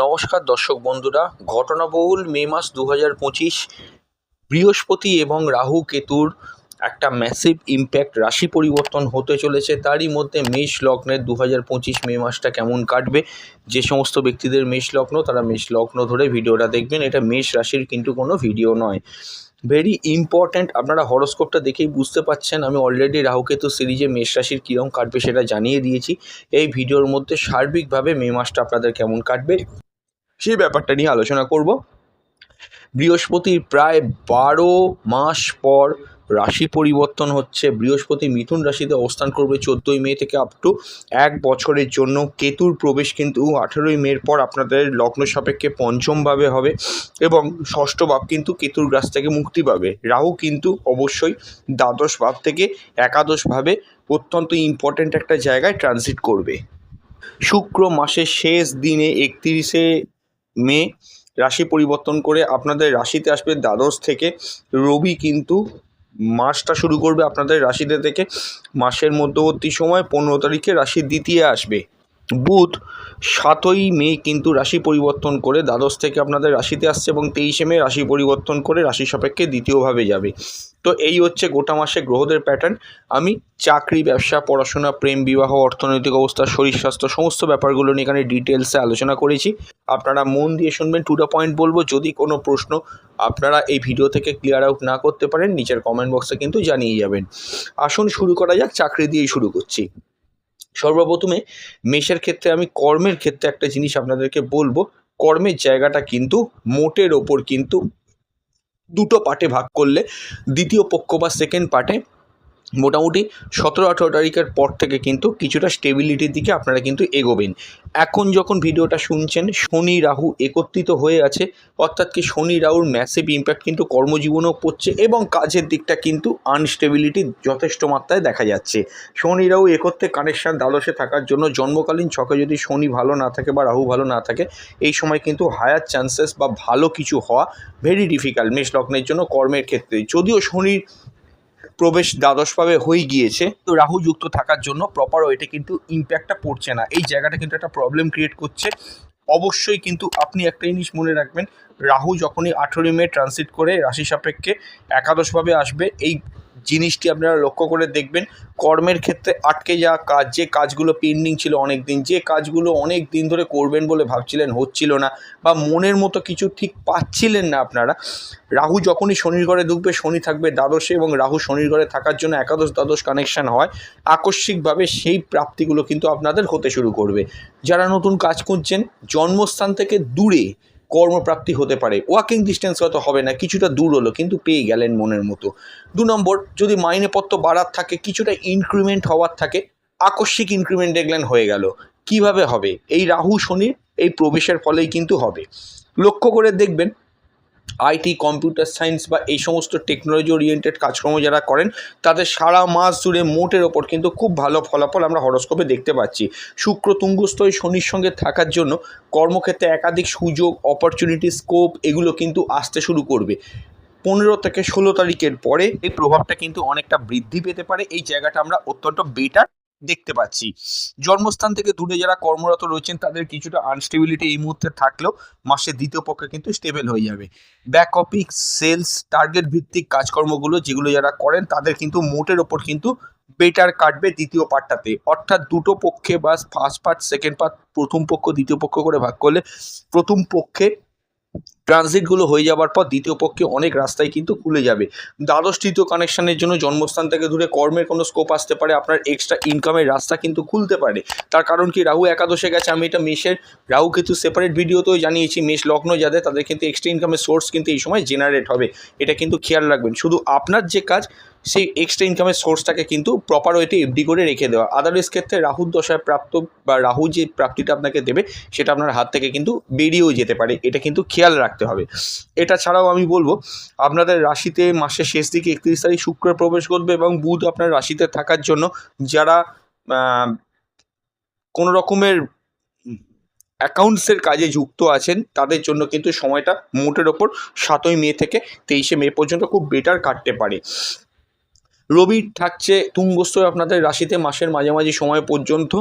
নমস্কার দর্শক বন্ধুরা, ঘটনাবহুল মে মাস দু হাজার পঁচিশ, বৃহস্পতি এবং রাহু কেতুর একটা ম্যাসিভ ইম্প্যাক্ট রাশি পরিবর্তন হতে চলেছে। তারই মধ্যে মেষ লগ্নের দু হাজার পঁচিশ মে মাসটা কেমন কাটবে? যে সমস্ত ব্যক্তিদের মেষ লগ্ন, তারা মেষ লগ্ন ধরে ভিডিওটা দেখবেন। এটা মেষ রাশির কিন্তু কোনো ভিডিও নয়। ভেরি ইম্পর্ট্যান্ট আপনারা হরস্কোপটা দেখেই বুঝতে পাচ্ছেন। আমি অলরেডি রাহুকেতু সিরিজে মেষ রাশির কীরকম কাটবে সেটা জানিয়ে দিয়েছি। এই ভিডিওর মধ্যে সার্বিকভাবে মে মাসটা আপনাদের কেমন কাটবে? সেই ব্যাপারটা নিয়ে আলোচনা করব বৃহস্পতির প্রায় বারো মাস পর রাশি পরিবর্তন হচ্ছে। বৃহস্পতি মিথুন রাশিতে অবস্থান করবে চোদ্দোই মে থেকে আপ টু এক বছরের জন্য। কেতুর প্রবেশ কিন্তু আঠেরোই মের পর আপনাদের লগ্ন সাপেক্ষে পঞ্চমভাবে হবে এবং ষষ্ঠ ভাব কিন্তু কেতুর গ্রাস থেকে মুক্তি পাবে। রাহু কিন্তু অবশ্যই দ্বাদশ ভাব থেকে একাদশভাবে অত্যন্ত ইম্পর্ট্যান্ট একটা জায়গায় ট্রানজিট করবে। শুক্র মাসের শেষ দিনে একত্রিশে মে রাশি পরিবর্তন করে আপনাদের রাশিতে আসবে দ্বাদশ থেকে। রবি কিন্তু মাসটা শুরু করবে আপনাদের রাশিতে থেকে। মাসের মধ্যবর্তী সময় পনেরো তারিখে রাশি দ্বিতীয় আসবে। বুধ সাতই মে কিন্তু রাশি পরিবর্তন করে দ্বাদশ থেকে আপনাদের রাশিতে আসছে এবং তেইশে মে রাশি পরিবর্তন করে রাশি সাপেক্ষে দ্বিতীয়ভাবে যাবে। তো এই হচ্ছে গোটা মাসে গ্রহদের প্যাটার্ন আমি চাকরি, ব্যবসা, পড়াশোনা, প্রেম, বিবাহ, অর্থনৈতিক অবস্থা, শরীর স্বাস্থ্য সমস্ত ব্যাপারগুলো নিয়ে এখানে ডিটেলসে আলোচনা করেছি। আপনারা মন দিয়ে শুনবেন টু দ্য পয়েন্ট বলব। যদি কোনো প্রশ্ন আপনারা এই ভিডিও থেকে ক্লিয়ার আউট না করতে পারেন, নিচের কমেন্ট বক্সে কিন্তু জানিয়ে যাবেন। আসুন, শুরু করা যাক। চাকরি দিয়েই শুরু করছি। সর্বপ্রথমে মেষের ক্ষেত্রে আমি কর্মের ক্ষেত্রে একটা জিনিস আপনাদেরকে বলব, কর্মের জায়গাটা কিন্তু মোটের ওপর কিন্তু দুটো পার্টে ভাগ করলে, দ্বিতীয় পক্ষ বা সেকেন্ড পার্টে মোটামুটি সতেরো আঠেরো তারিখের পর থেকে কিন্তু কিছুটা স্টেবিলিটির দিকে আপনারা কিন্তু এগোবেন। এখন যখন ভিডিওটা শুনছেন, শনি রাহু একত্রিত হয়ে আছে, অর্থাৎ কি শনি রাহুর ম্যাসিভ ইম্প্যাক্ট কিন্তু কর্মজীবনেও পড়ছে এবং কাজের দিকটা কিন্তু আনস্টেবিলিটি যথেষ্ট মাত্রায় দেখা যাচ্ছে। শনি রাহু একত্রে কানেকশান দ্বাদশে থাকার জন্য জন্মকালীন ছকে যদি শনি ভালো না থাকে বা রাহু ভালো না থাকে, এই সময় কিন্তু হায়ার চান্সেস বা ভালো কিছু হওয়া ভেরি ডিফিকাল্ট মেষ লগ্নের জন্য কর্মের ক্ষেত্রে। যদিও শনির প্রবেশ দ্বাদশভাবে হয়ে গিয়েছে। তো রাহু যুক্ত থাকার জন্য প্রপার ওয়েটে কিন্তু ইম্প্যাক্টটা পড়ছে না। এই জায়গাটা কিন্তু একটা প্রবলেম ক্রিয়েট করছে। অবশ্যই কিন্তু আপনি একটা জিনিস মনে রাখবেন রাহু যখনই আঠেরোই মে ট্রানজিট করে রাশি সাপেক্ষে একাদশভাবে আসবে, এই জিনিসটি আপনারা লক্ষ্য করে দেখবেন। কর্মের ক্ষেত্রে আটকে যাওয়া কাজ, যে কাজগুলো পেন্ডিং ছিল অনেক দিন যে কাজগুলো অনেক দিন ধরে করবেন বলে ভাবছিলেন, হচ্ছিল না বা মনের মতো কিছু ঠিক পাচ্ছিলেন না আপনারা, রাহু যখনই শনির ঘরে ঢুকবে শনি থাকবে দ্বাদশে এবং রাহু শনির ঘরে থাকার জন্য একাদশ দ্বাদশ কানেকশন হয়, আকস্মিকভাবে সেই প্রাপ্তিগুলো কিন্তু আপনাদের হতে শুরু করবে। যারা নতুন কাজ করছেন জন্মস্থান থেকে দূরে কর্মপ্রাপ্তি হতে পারে। ওয়াকিং ডিস্টেন্স হয়তো হবে না, কিছুটা দূর হলো, কিন্তু পেয়ে গেলেন মনের মতো। দু নম্বর, যদি মাইনেপত্র বাড়ার থাকে, কিছুটা ইনক্রিমেন্ট হওয়ার থাকে, আকস্মিক ইনক্রিমেন্ট দেখলেন হয়ে গেল। কীভাবে হবে? এই রাহু শনির এই প্রবেশের ফলেই কিন্তু হবে। লক্ষ্য করে দেখবেন আইটি, কম্পিউটার সায়েন্স বা এই সমস্ত টেকনোলজি ওরিয়েন্টেড কাজকর্ম যারা করেন, তাদের সারা মাস জুড়ে মোটের ওপর কিন্তু খুব ভালো ফলাফল আমরা হরস্কোপে দেখতে পাচ্ছি। শুক্র তুঙ্গস্থ শনির সঙ্গে থাকার জন্য কর্মক্ষেত্রে একাধিক সুযোগ অপরচুনিটি স্কোপ এগুলো কিন্তু আসতে শুরু করবে। পনেরো থেকে ষোলো তারিখের পরে এই প্রভাবটা কিন্তু অনেকটা বৃদ্ধি পেতে পারে। এই জায়গাটা আমরা অত্যন্ত বেটার দেখতে পাচ্ছি। জন্মস্থান থেকে দূরে যারা কর্মরত রয়েছেন, তাদের কিছুটা আনস্টেবিলিটি এই মুহূর্তে থাকলেও মাসের দ্বিতীয় পক্ষে কিন্তু স্টেবল হয়ে যাবে। ব্যাক অফিস সেলস টার্গেট ভিত্তিক কাজকর্মগুলো যেগুলো যারা করেন, তাদের কিন্তু মোটের ওপর কিন্তু বেটার কাটবে দ্বিতীয় পার্টটাতে। অর্থাৎ দুটো পক্ষে বা ফার্স্ট পার্ট সেকেন্ড পার্ট প্রথম পক্ষ, দ্বিতীয় পক্ষ করে ভাগ করলে প্রথম পক্ষে ট্রানজিটগুলো হয়ে যাওয়ার পর দ্বিতীয় পক্ষে অনেক রাস্তায় কিন্তু খুলে যাবে। দ্বাদশ তৃতীয় কানেকশনের জন্য জন্মস্থান থেকে ধরে কর্মের কোনো স্কোপ আসতে পারে, আপনার এক্সট্রা ইনকামের রাস্তা কিন্তু খুলতে পারে। তার কারণ কি, রাহু একাদশে গেছে, আমি এটা মেষের, রাহু কিন্তু সেপারেট ভিডিওতেও জানিয়েছি, মেষ লগ্ন যাদের, তাদের কিন্তু এক্সট্রা ইনকামের সোর্স কিন্তু এই সময় জেনারেট হবে। এটা কিন্তু খেয়াল রাখবেন, শুধু আপনার যে কাজ সেই এক্সট্রা ইনকামের সোর্সটাকে কিন্তু প্রপার ওয়েতে এফডি করে রেখে দেওয়া। আদারওয়াইজ ক্ষেত্রে রাহুর দশায় প্রাপ্ত বা রাহু যে প্রাপ্তিটা আপনাকে দেবে, সেটা আপনার হাত থেকে কিন্তু বেরিয়েও যেতে পারে। এটা কিন্তু খেয়াল রাখতে হবে। এটা ছাড়াও আমি বলব, আপনাদের রাশিতে মাসের শেষ দিকে একত্রিশ তারিখ শুক্র প্রবেশ করবে এবং বুধ আপনার রাশিতে থাকার জন্য যারা কোনো রকমের অ্যাকাউন্টসের কাজে যুক্ত আছেন, তাদের জন্য কিন্তু সময়টা মোটের ওপর সাতই মে থেকে তেইশে মে পর্যন্ত খুব বেটার কাটতে পারে। রবি থাকছে তুঙ্গস্থ আপনাদের রাশিতে মাসের মাঝামাঝি সময় পর্যন্ত।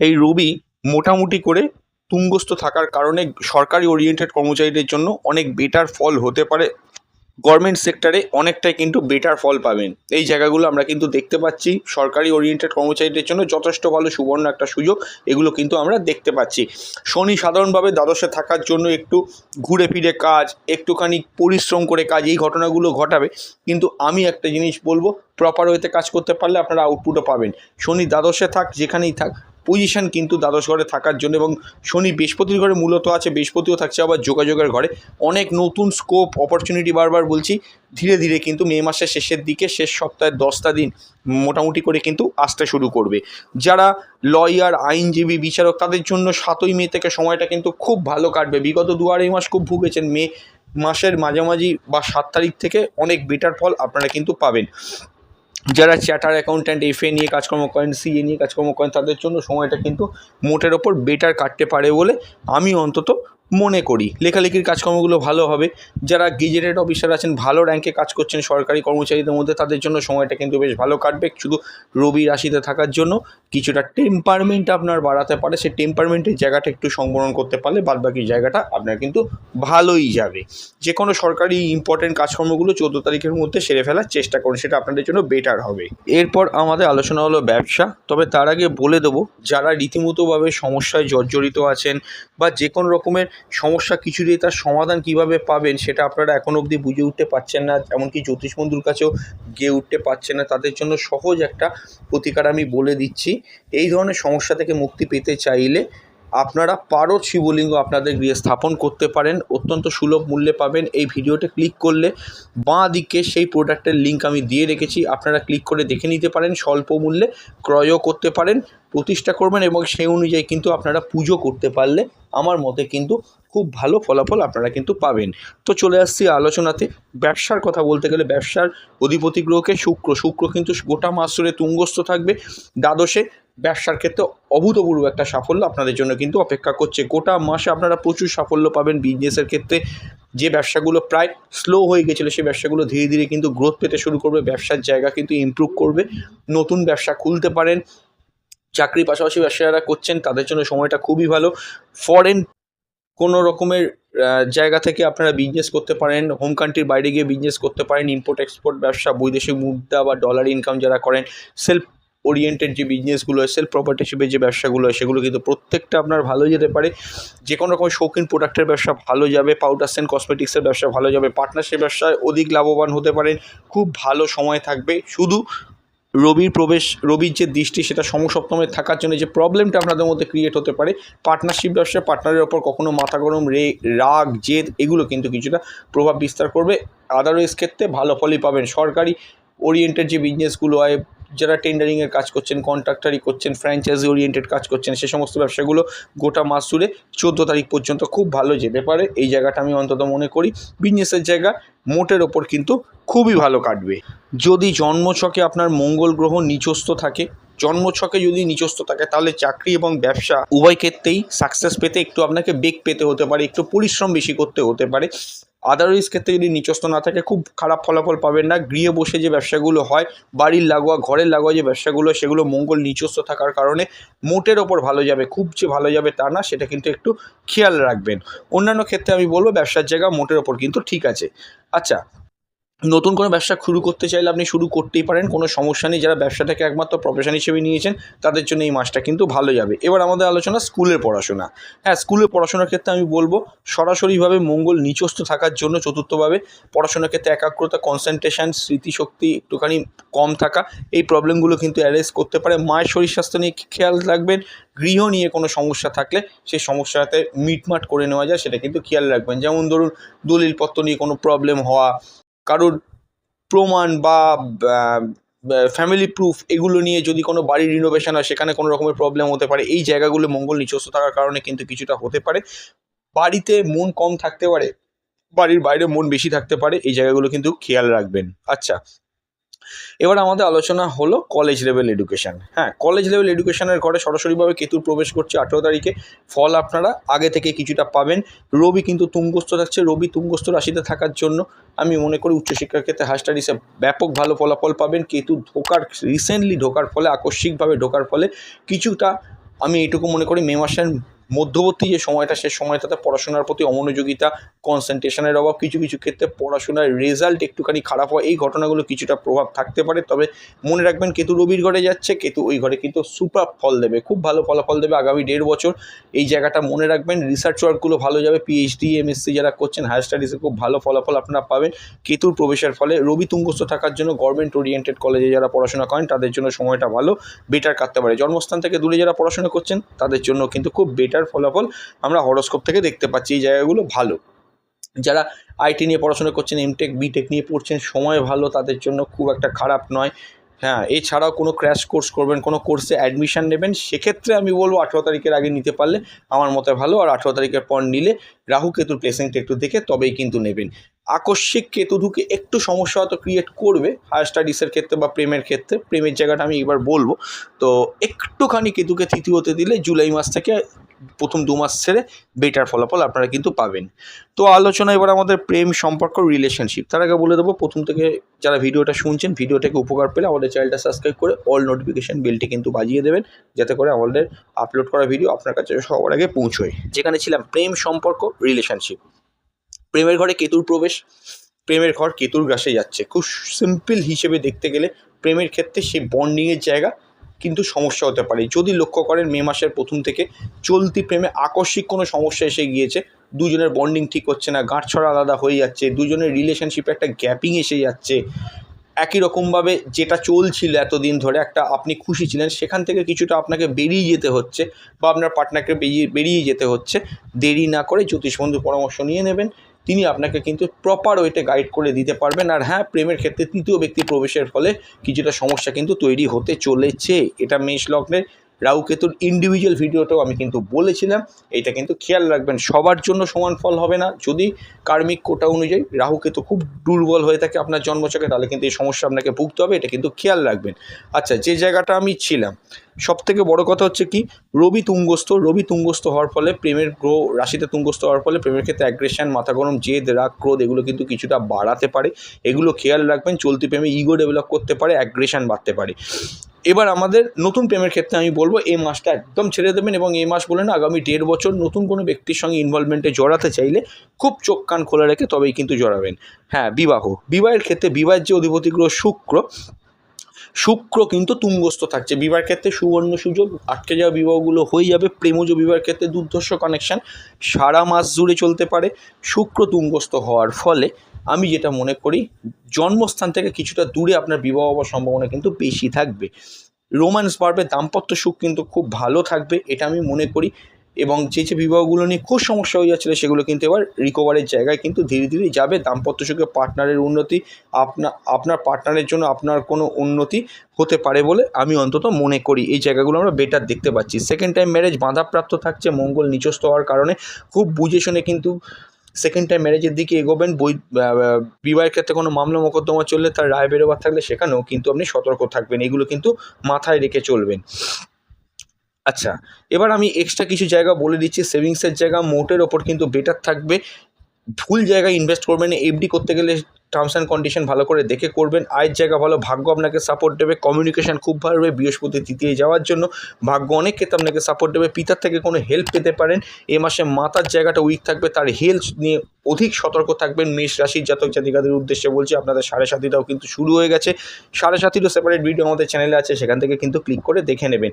এই রবি মোটামুটি করে তুঙ্গস্থ থাকার কারণে সরকারি ওরিয়েন্টেড কর্মচারীদের জন্য অনেক বেটার ফল হতে পারে। গভর্নমেন্ট সেক্টরে অনেকটাই কিন্তু বেটার ফল পাবেন। এই জায়গাগুলো আমরা কিন্তু দেখতে পাচ্ছি। সরকারি ওরিয়েন্টেড কর্মচারীদের জন্য যথেষ্ট ভালো সুবর্ণ একটা সুযোগ। এগুলো কিন্তু আমরা দেখতে পাচ্ছি। শনি সাধারণভাবে দ্বাদশে থাকার জন্য একটু ঘুরে ফিরে কাজ, একটুখানি পরিশ্রম করে কাজ, এই ঘটনাগুলো ঘটাবে। কিন্তু আমি একটা জিনিস বলব প্রপার ওয়েতে কাজ করতে পারলে আপনারা আউটপুটও পাবেন। শনি দ্বাদশে থাক, যেখানেই থাক পজিশন কিন্তু দ্বাদশ ঘরে থাকার জন্য এবং শনি বৃহস্পতির ঘরে মূলত আছে, বৃহস্পতিও থাকছে আবার যোগাযোগের ঘরে। অনেক নতুন স্কোপ অপরচুনিটি বারবার বলছি, ধীরে ধীরে কিন্তু মে মাসের শেষের দিকে, শেষ সপ্তাহের দশটা দিন মোটামুটি করে কিন্তু আসতে শুরু করবে। যারা লয়ার আইনজীবী, বিচারক, তাদের জন্য সাতই মে থেকে সময়টা কিন্তু খুব ভালো কাটবে। বিগত দু আড়াই মাস খুব ভুগেছেন। মে মাসের মাঝামাঝি বা সাত তারিখ থেকে অনেক বেটার ফল আপনারা কিন্তু পাবেন। যারা চ্যাটার অ্যাকাউন্ট্যান্ট এফএ নিয়ে কাজকর্ম করেন সিএ নিয়ে কাজকর্ম করেন, তাদের জন্য সময়টা কিন্তু মোটের ওপর বেটার কাটতে পারে বলে আমি অন্তত মনে করি। লেখালেখির কাজকর্মগুলো ভালো হবে। যারা গেজেটেড অফিসার আছেন, ভালো র্যাঙ্কে কাজ করছেন সরকারি কর্মচারীদের মধ্যে, তাদের জন্য সময়টা কিন্তু বেশ ভালো কাটবে। শুধু রবি রাশিতে থাকার জন্য কিছুটা টেম্পারমেন্ট আপনার বাড়াতে পারে। সেই টেম্পারমেন্টের জায়গাটা একটু সংবরণ করতে পারলে বাদবাকি জায়গাটা আপনার কিন্তু ভালোই যাবে। যে কোনো সরকারি ইম্পর্টেন্ট কাজকর্মগুলো চোদ্দ তারিখের মধ্যে সেরে ফেলার চেষ্টা করুন, সেটা আপনাদের জন্য বেটার হবে। এরপর আমাদের আলোচনা হলো ব্যবসা। তবে তার আগে বলে দেবো, যারা রীতিমতোভাবে সমস্যায় জর্জরিত আছেন বা যে কোনো রকমের সমস্যা কিছু কিছুতেই তার সমাধান কীভাবে পাবেন সেটা আপনারা এখন অবধি বুঝে উঠতে পারছেন না। এমনকি জ্যোতিষ বন্ধুর কাছেও গিয়ে উঠতে পারছেন না। তাদের জন্য সহজ একটা প্রতিকার আমি বলে দিচ্ছি। এই ধরনের সমস্যা থেকে মুক্তি পেতে চাইলে আপনারা পারো শিবলিঙ্গ আপনাদের গৃহে স্থাপন করতে পারেন। অত্যন্ত সুলভ মূল্যে পাবেন। এই ভিডিওতে ক্লিক করলে বাঁ দিকে সেই প্রোডাক্টের লিঙ্ক আমি দিয়ে রেখেছি। আপনারা ক্লিক করে দেখে নিতে পারেন। স্বল্প মূল্যে ক্রয়ও করতে পারেন। প্রতিষ্ঠা করবেন এবং সেই অনুযায়ী কিন্তু আপনারা পুজো করতে পারলে আমার মতে কিন্তু খুব ভালো ফলাফল আপনারা কিন্তু পাবেন। তো চলে আসছি আলোচনাতে। ব্যবসার কথা বলতে গেলে ব্যবসার অধিপতি গ্রহকে শুক্র। শুক্র কিন্তু গোটা মাস ধরে তুঙ্গস্থ থাকবে। দ্বাদশে ব্যবসার ক্ষেত্রে অভূতপূর্ব একটা সাফল্য আপনাদের জন্য কিন্তু অপেক্ষা করছে। গোটা মাসে আপনারা প্রচুর সাফল্য পাবেন বিজনেসের ক্ষেত্রে। যে ব্যবসাগুলো প্রায় স্লো হয়ে গেছিল সেই ব্যবসাগুলো ধীরে ধীরে কিন্তু গ্রোথ পেতে শুরু করবে, ব্যবসার জায়গা কিন্তু ইমপ্রুভ করবে। নতুন ব্যবসা খুলতে পারেন, চাকরির পাশাপাশি ব্যবসা যারা করছেন, তাদের জন্য সময়টা খুবই ভালো। ফরেন কোনো রকমের জায়গা থেকে আপনারা বিজনেস করতে পারেন হোম কান্ট্রির বাইরে গিয়ে বিজনেস করতে পারেন ইম্পোর্ট এক্সপোর্ট ব্যবসা, বৈদেশিক মুদ্রা বা ডলার ইনকাম যারা করেন সেলফ ওরিয়েন্টেড যে বিজনেসগুলো হয় সেলফ প্রপার্টিশিপের যে ব্যবসাগুলো হয় সেগুলো কিন্তু প্রত্যেকটা আপনার ভালো যেতে পারে। যে কোনো রকম শৌখিন প্রোডাক্টের ব্যবসা ভালো যাবে পাউডার সেন্ট কসমেটিক্সের ব্যবসা ভালো যাবে পার্টনারশিপ ব্যবসায় অধিক লাভবান হতে পারেন খুব ভালো সময় থাকবে। শুধু রবির প্রবেশ, রবির যে দৃষ্টি, সেটা সমসপ্তমে থাকার জন্য যে প্রবলেমটা আপনাদের মধ্যে ক্রিয়েট হতে পারে পার্টনারশিপ ব্যবসায় পার্টনারের ওপর কখনো মাথা গরম রে, রাগ, জেদ, এগুলো কিন্তু কিছুটা প্রভাব বিস্তার করবে। আদারওয়াইজ ক্ষেত্রে ভালো ফলই পাবেন। সরকারি ওরিয়েন্টেড যে বিজনেসগুলো হয় যারা টেন্ডারিংয়ের কাজ করছেন কন্ট্রাক্টারি করছেন ফ্র্যাঞ্চাইজি ওরিয়েন্টেড কাজ করছেন, সে সমস্ত ব্যবসাগুলো গোটা মাস জুড়ে চোদ্দ তারিখ পর্যন্ত খুব ভালো যেতে পারে। এই জায়গাটা আমি অন্তত মনে করি। বিজনেসের জায়গা মোটের ওপর কিন্তু খুবই ভালো কাটবে। যদি জন্মছকে আপনার মঙ্গল গ্রহ নিচস্থ থাকে, জন্মছকে যদি নিচস্থ থাকে, তাহলে চাকরি এবং ব্যবসা উভয় ক্ষেত্রেই সাকসেস পেতে একটু আপনাকে বেগ পেতে হতে পারে, একটু পরিশ্রম বেশি করতে হতে পারে। আদারওয়াইজ ক্ষেত্রে যদি নিচস্থ না থাকে, খুব খারাপ ফলাফল পাবেন না। গৃহে বসে যে ব্যবসাগুলো হয়, বাড়ির লাগোয়া, ঘরের লাগোয়া যে ব্যবসাগুলো সেগুলো মঙ্গল নিচস্থ থাকার কারণে মোটের ওপর ভালো যাবে, খুব যে ভালো যাবে তা না, সেটা কিন্তু একটু খেয়াল রাখবেন। অন্যান্য ক্ষেত্রে আমি বলব, ব্যবসার জায়গা মোটের ওপর কিন্তু ঠিক আছে। আচ্ছা নতুন কোনো ব্যবসা শুরু করতে চাইলে আপনি শুরু করতেই পারেন, কোনো সমস্যা নেই। যারা ব্যবসাটাকে একমাত্র প্রফেশন হিসেবে নিয়েছেন, তাদের জন্য এই মাসটা কিন্তু ভালো যাবে। এবার আমাদের আলোচনা স্কুলের পড়াশোনা। হ্যাঁ স্কুলের পড়াশোনার ক্ষেত্রে আমি বলব, সরাসরিভাবে মঙ্গল নিচস্থ থাকার জন্য চতুর্থভাবে পড়াশোনার ক্ষেত্রে একাগ্রতা কনসেন্ট্রেশন স্মৃতিশক্তি একটুখানি কম থাকা, এই প্রবলেমগুলো কিন্তু অ্যারেজ করতে পারে। মায়ের শরীর স্বাস্থ্য নিয়ে খেয়াল রাখবেন, গৃহ নিয়ে কোনো সমস্যা থাকলে সেই সমস্যাতে মিটমাট করে নেওয়া যায়, সেটা কিন্তু খেয়াল রাখবেন। যেমন ধরুন, দলিলপত্র নিয়ে কোনো প্রবলেম হওয়া কারোর প্রমাণ বা ফ্যামিলি প্রুফ এগুলো নিয়ে যদি কোনো বাড়ির রিনোভেশন হয়, সেখানে কোনো রকমের প্রবলেম হতে পারে। এই জায়গাগুলো মঙ্গল নিচস্থ থাকার কারণে কিন্তু কিছুটা হতে পারে। বাড়িতে মন কম থাকতে পারে, বাড়ির বাইরে মন বেশি থাকতে পারে, এই জায়গাগুলো কিন্তু খেয়াল রাখবেন। আচ্ছা এবার আমাদের আলোচনা হলো কলেজ লেভেল এডুকেশন হ্যাঁ কলেজ লেভেল এডুকেশনের ঘরে সরাসরিভাবে কেতু প্রবেশ করছে আঠেরো তারিখে। ফল আপনারা আগে থেকে কিছুটা পাবেন। রবি কিন্তু তুঙ্গস্থ থাকছে। রবি তুঙ্গস্থ রাশিতে থাকার জন্য আমি মনে করি উচ্চশিক্ষার ক্ষেত্রে হাই স্টাডিসে ব্যাপক ভালো ফলাফল পাবেন। কেতু ঢোকার রিসেন্টলি ঢোকার ফলে, আকস্মিকভাবে ঢোকার ফলে কিছুটা আমি এটুকু মনে করি মে মাসের মধ্যবর্তী যে সময়টা, সে সময়টাতে পড়াশোনার প্রতি অমনোযোগিতা কনসেন্ট্রেশনের অভাব, কিছু কিছু ক্ষেত্রে পড়াশোনার রেজাল্ট একটুখানি খারাপ হয়। এই ঘটনাগুলো কিছুটা প্রভাব থাকতে পারে। তবে মনে রাখবেন, কেতু রবির ঘরে যাচ্ছে, কেতু ওই ঘরে কিন্তু সুপার ফল দেবে, খুব ভালো ফলাফল দেবে আগামী দেড় বছর। এই জায়গাটা মনে রাখবেন রিসার্চ ওয়ার্কগুলো ভালো যাবে। পিএইচডি এমএসসি যারা করছেন হায়ার স্টাডিজে খুব ভালো ফলাফল আপনারা পাবেন। কেতুর প্রবেশের ফলে রবি তুঙ্গস্থ থাকার জন্য গভর্নমেন্ট ওরিয়েন্টেড কলেজে যারা পড়াশোনা করেন, তাদের জন্য সময়টা ভালো বেটার কাটতে পারে। জন্মস্থান থেকে দূরে যারা পড়াশোনা করছেন, তাদের জন্য কিন্তু খুব বেটার ফলাফল আমরা হরস্কোপ থেকে দেখতে পাচ্ছি, এই জায়গাগুলো ভালো। যারা আইটি নিয়ে পড়াশোনা করছেন এমটেক বিটেক নিয়ে পড়ছেন, সময় ভালো, তাদের জন্য খুব একটা খারাপ নয়। হ্যাঁ এছাড়াও কোনো ক্র্যাশ কোর্স করবেন, কোনো কোর্সে অ্যাডমিশান নেবেন, সেক্ষেত্রে আমি বলব আঠেরো তারিখের আগে নিতে পারলে আমার মতে ভালো, আর আঠেরো তারিখের পর নিলে রাহু কেতুর প্লেসিংটা একটু দেখে তবেই কিন্তু নেবেন। আকস্মিক কেতু ঢুকে একটু সমস্যা হয়তো ক্রিয়েট করবে হায়ার স্টাডিসের ক্ষেত্রে বা প্রেমের ক্ষেত্রে, প্রেমের জায়গাটা আমি এবার বলব। তো একটুখানি কেতুকে তৃতীয় হতে দিলে জুলাই মাস থেকে প্রথম দু মাস ছেড়ে বেটার ফলাফল আপনারা কিন্তু পাবেন। তো আলোচনা এবার আমাদের প্রেম সম্পর্ক রিলেশনশিপ তার আগে বলে দেবো, প্রথম থেকে যারা ভিডিওটা শুনছেন, ভিডিওটাকে উপকার পেলে আমাদের চ্যানেলটা সাবস্ক্রাইব করে অল নোটিফিকেশন বেলটি কিন্তু বাজিয়ে দেবেন, যাতে করে আমাদের আপলোড করা ভিডিও আপনার কাছে সবার আগে পৌঁছয়। যেখানে ছিলাম প্রেম সম্পর্ক রিলেশনশিপ প্রেমের ঘরে কেতুর প্রবেশ, প্রেমের ঘর কেতুর গ্রাসে যাচ্ছে। খুব সিম্পল হিসেবে দেখতে গেলে প্রেমের ক্ষেত্রে সেই বন্ডিংয়ের জায়গা কিন্তু সমস্যা হতে পারে। যদি লক্ষ্য করেন মে মাসের প্রথম থেকে চলতি প্রেমে আকস্মিক কোনো সমস্যা এসে গিয়েছে, দুজনের বন্ডিং ঠিক হচ্ছে না, গাঁটছড়া আলাদা হয়ে যাচ্ছে, দুজনের রিলেশনশিপে একটা গ্যাপিং এসে যাচ্ছে। একই রকমভাবে যেটা চলছিল এতদিন ধরে, একটা আপনি খুশি ছিলেন, সেখান থেকে কিছুটা আপনাকে বেরিয়ে যেতে হচ্ছে বা আপনার পার্টনারকে বেরিয়ে বেরিয়ে যেতে হচ্ছে। দেরি না করে জ্যোতিষ বন্ধুর পরামর্শ নিয়ে নেবেন। তিনি আপনাকে কিন্তু প্রপার ওয়েতে গাইড করে দিতে পারবেন। আর হ্যাঁ প্রেমের ক্ষেত্রে তৃতীয় ব্যক্তি প্রবেশের ফলে কিছুটা সমস্যা কিন্তু তৈরি হতে চলেছে। এটা মেষ লগ্নের রাহুকেতুর ইন্ডিভিজুয়াল ভিডিওটাও আমি কিন্তু বলেছিলাম। এটা কিন্তু খেয়াল রাখবেন, সবার জন্য সমান ফল হবে না। যদি কার্মিক কোটা অনুযায়ী রাহুকেতু খুব দুর্বল হয়ে থাকে আপনার জন্মচকে তাহলে কিন্তু এই সমস্যা আপনাকে ভুগতে হবে, এটা কিন্তু খেয়াল রাখবেন। আচ্ছা যে জায়গাটা আমি ছিলাম সব থেকে বড় কথা হচ্ছে কি, রবি তুঙ্গস্থ রবি তুঙ্গস্থ হওয়ার ফলে প্রেমের গ্রহ, রাশিতে তুঙ্গস্থ হওয়ার ফলে প্রেমের ক্ষেত্রে অ্যাগ্রেশন মাথা গরম জেদ, রাগ, ক্রোধ, এগুলো কিন্তু কিছুটা বাড়াতে পারে। এগুলো খেয়াল রাখবেন, চলতি প্রেমে ইগো ডেভেলপ করতে পারে অ্যাগ্রেশন বাড়তে পারে। এবার আমাদের নতুন প্রেমের ক্ষেত্রে আমি বলব, এই মাসটা একদম ছেড়ে দেবেন এবং এই মাস বলে না, আগামী দেড় বছর নতুন কোনো ব্যক্তির সঙ্গে ইনভলভমেন্টে জড়াতে চাইলে খুব চোখ কান খোলা রেখে তবেই কিন্তু জড়াবেন। হ্যাঁ বিবাহ। বিবাহের ক্ষেত্রে বিবাহের যে অধিপতি গ্রহ শুক্র শুক্র কিন্তু তুঙ্গস্থ থাকছে। বিবাহের ক্ষেত্রে সুবর্ণ সুযোগ, আটকে যাওয়া বিবাহগুলো হয়ে যাবে। প্রেমজ বিবাহের ক্ষেত্রে দুর্ধর্ষ কানেকশান সারা মাস জুড়ে চলতে পারে। শুক্র তুঙ্গস্থ হওয়ার ফলে আমি যেটা মনে করি, জন্মস্থান থেকে কিছুটা দূরে আপনার বিবাহ হওয়ার সম্ভাবনা কিন্তু বেশি থাকবে। রোম্যান্স বাড়বে দাম্পত্য সুখ কিন্তু খুব ভালো থাকবে, এটা আমি মনে করি। এবং যে যে বিবাহগুলো নিয়ে খুব সমস্যা হয়ে যাচ্ছিল সেগুলো কিন্তু এবার রিকভারের জায়গায় কিন্তু ধীরে ধীরে যাবে। দাম্পত্য সুখে পার্টনারের উন্নতি, আপনা, আপনার পার্টনারের জন্য আপনার কোনো উন্নতি হতে পারে বলে আমি অন্তত মনে করি। এই জায়গাগুলো আমরা বেটার দেখতে পাচ্ছি। সেকেন্ড টাইম ম্যারেজ বাধাপ্রাপ্ত থাকছে, মঙ্গল নিচস্থ হওয়ার কারণে। খুব বুঝে শুনে কিন্তু সেকেন্ড টাইম ম্যারেজের দিকে এগোবেন। বই বিবাহের ক্ষেত্রে কোনো মামলা মোকদ্দমা চললে তার রায় বেরোবার থাকলে সেখানেও কিন্তু আপনি সতর্ক থাকবেন। এগুলো কিন্তু মাথায় রেখে চলবেন। আচ্ছা এবার আমি এক্সট্রা কিছু জায়গা বলে দিচ্ছি সেভিংসের জায়গা, মোটের ওপর কিন্তু বেটার থাকবে। ভুল জায়গায় ইনভেস্ট করবেন এফডি করতে গেলে টার্মস অ্যান্ড কন্ডিশন ভালো করে দেখে করবেন। আয়ের জায়গা ভালো, ভাগ্য আপনাকে সাপোর্ট দেবে। কমিউনিকেশন খুব ভালো হবে বৃহস্পতি তৃতীয় যাওয়ার জন্য। ভাগ্য অনেক ক্ষেত্রে আপনাকে সাপোর্ট দেবে। পিতার থেকে কোনো হেল্প পেতে পারেন। এ মাসে মাথার জায়গাটা উইক থাকবে, তার হেলথ নিয়ে অধিক সতর্ক থাকবেন। মেষ রাশির জাতক জাতিকাদের উদ্দেশ্যে বলছি, আপনাদের সাড়ে সাতিটাও কিন্তু শুরু হয়ে গেছে। সাড়ে সাতিরও সেপারেট ভিডিও আমাদের চ্যানেলে আছে, সেখান থেকে কিন্তু ক্লিক করে দেখে নেবেন।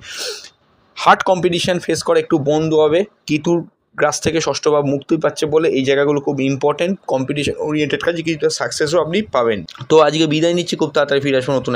হার্ড কম্পিটিশান ফেস করে একটু বন্ধ হবে। কিতুর গ্রাস থেকে ষষ্ঠ ভাব মুক্তি পাচ্ছে বলে এই জায়গাগুলো খুব ইম্পর্টেন্ট কম্পিটিশন ওরিয়েন্টেড কাজে কিছুটা সাকসেসও আপনি পাবেন। তো আজকে বিদায় নিচ্ছি। খুব তাড়াতাড়ি ফিরে আসব নতুন